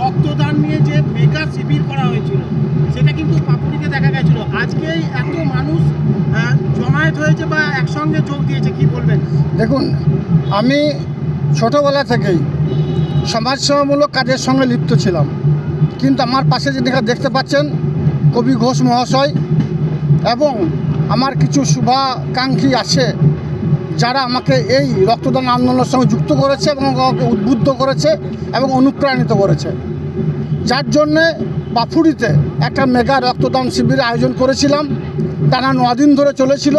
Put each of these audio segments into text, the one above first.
রক্তদান নিয়ে যে মেগা শিবির করা হয়েছিল, সেটা কিন্তু পাপুরিতে দেখা গেছিল। আজকেই এত মানুষ জমায়েত হয়েছে বা একসঙ্গে যোগ দিয়েছে, কি বলবেন? দেখুন, আমি ছোটোবেলা থেকেই সমাজসেবামূলক কাজের সঙ্গে লিপ্ত ছিলাম। কিন্তু আমার পাশে যে দেখা দেখতে পাচ্ছেন কবি ঘোষ মহাশয় এবং আমার কিছু শুভাকাঙ্ক্ষী আছে যারা আমাকে এই রক্তদান আন্দোলনের সঙ্গে যুক্ত করেছে এবং আমাকে উদ্বুদ্ধ করেছে এবং অনুপ্রাণিত করেছে। যার জন্যে বাফুরিতে একটা মেগা রক্তদান শিবিরের আয়োজন করেছিলাম। টানা নদিন ধরে চলেছিল।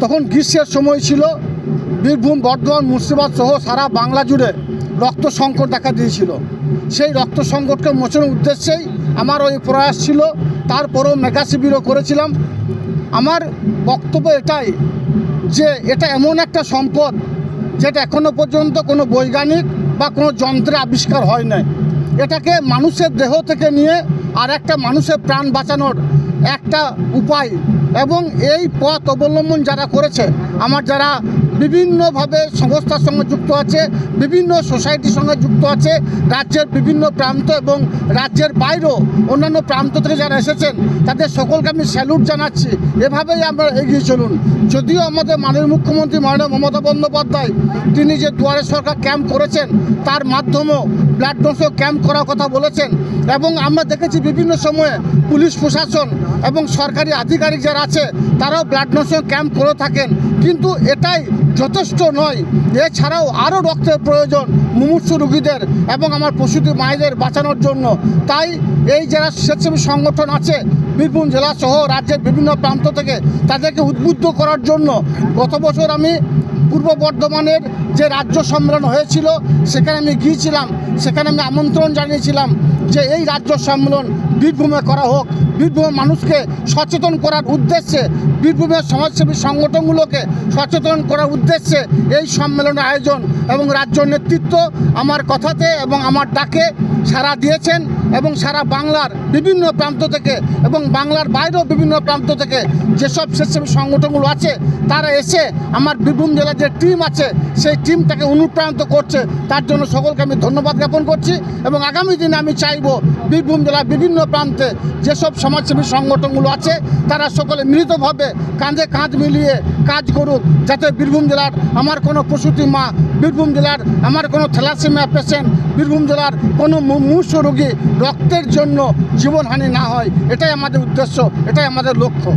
তখন গ্রীষ্মের সময় ছিল। বীরভূম, বর্ধমান, মুর্শিদাবাদ সহ সারা বাংলা জুড়ে রক্ত সংকট দেখা দিয়েছিল। সেই রক্ত সংকটকে মোচনের উদ্দেশ্যেই আমার ওই প্রয়াস ছিল। তারপরেও মেগা শিবিরও করেছিলাম। আমার বক্তব্য এটাই যে এটা এমন একটা সম্পদ যেটা এখনও পর্যন্ত কোনো বৈজ্ঞানিক বা কোনো যন্ত্রে আবিষ্কার হয় নাই। এটাকে মানুষের দেহ থেকে নিয়ে আর একটা মানুষের প্রাণ বাঁচানোর একটা উপায় এবং এই পথ অবলম্বন যারা করেছে, আমার যারা বিভিন্নভাবে সংস্থার সঙ্গে যুক্ত আছে, বিভিন্ন সোসাইটির সঙ্গে যুক্ত আছে, রাজ্যের বিভিন্ন প্রান্ত এবং রাজ্যের বাইরেও অন্যান্য প্রান্ত থেকে যারা এসেছেন, তাদের সকলকে আমি স্যালুট জানাচ্ছি। এভাবেই আমরা এগিয়ে চলুন। যদিও আমাদের মাননীয় মুখ্যমন্ত্রী মাননীয় মমতা বন্দ্যোপাধ্যায়, তিনি যে দুয়ারে সরকার ক্যাম্প করেছেন, তার মাধ্যমেও ব্লাড ডোনেশন ক্যাম্প করার কথা বলেছেন, এবং আমরা দেখেছি বিভিন্ন সময়ে পুলিশ প্রশাসন এবং সরকারি আধিকারিক যারা আছে, তারাও ব্লাড ডোনেশন ক্যাম্প করে থাকেন। কিন্তু এটাই যথেষ্ট নয়। এছাড়াও আরও রক্তের প্রয়োজন মুমূর্ষ রুগীদের এবং আমার প্রসূতি মায়েদের বাঁচানোর জন্য। তাই এই যারা স্বেচ্ছাসেবী সংগঠন আছে, বীরভূম জেলা সহ রাজ্যের বিভিন্ন প্রান্ত থেকে তাদেরকে উদ্বুদ্ধ করার জন্য। গত বছর আমি পূর্ব বর্ধমানের যে রাজ্য সম্মেলন হয়েছিল, সেখানে আমি গিয়েছিলাম, সেখানে আমি আমন্ত্রণ জানিয়েছিলাম যে এই রাজ্য সম্মেলন বীরভূমে করা হোক। বীরভূমের মানুষকে সচেতন করার উদ্দেশ্যে, বীরভূমের সমাজসেবী সংগঠনগুলোকে সচেতন করার উদ্দেশ্যে এই সম্মেলনের আয়োজন এবং রাজ্য নেতৃত্ব আমার কথাতে এবং আমার ডাকে সারা দিয়েছেন এবং সারা বাংলার বিভিন্ন প্রান্ত থেকে এবং বাংলার বাইরেও বিভিন্ন প্রান্ত থেকে যেসব স্বেচ্ছাসেবী সংগঠনগুলো আছে, তারা এসে আমার বীরভূম জেলার যে টিম আছে, সেই টিমটাকে অনুপ্রাণিত করছে। তার জন্য সকলকে আমি ধন্যবাদ জ্ঞাপন করছি এবং আগামী দিনে আমি চাইব বীরভূম জেলার বিভিন্ন প্রান্তে যেসব সমাজসেবী সংগঠনগুলো আছে, তারা সকলে মিলিতভাবে কাঁধে কাঁধ মিলিয়ে কাজ করুক, যাতে বীরভূম জেলার আমার কোনো প্রসূতি মা, বীরভূম জেলার আমার কোনো থ্যালাসেমিয়া পেশেন্ট, বীরভূম জেলার কোনো মু- মুমূর্ষ রোগী রক্তের জন্য জীবনহানি না হয়। এটাই আমাদের উদ্দেশ্য, এটাই আমাদের লক্ষ্য।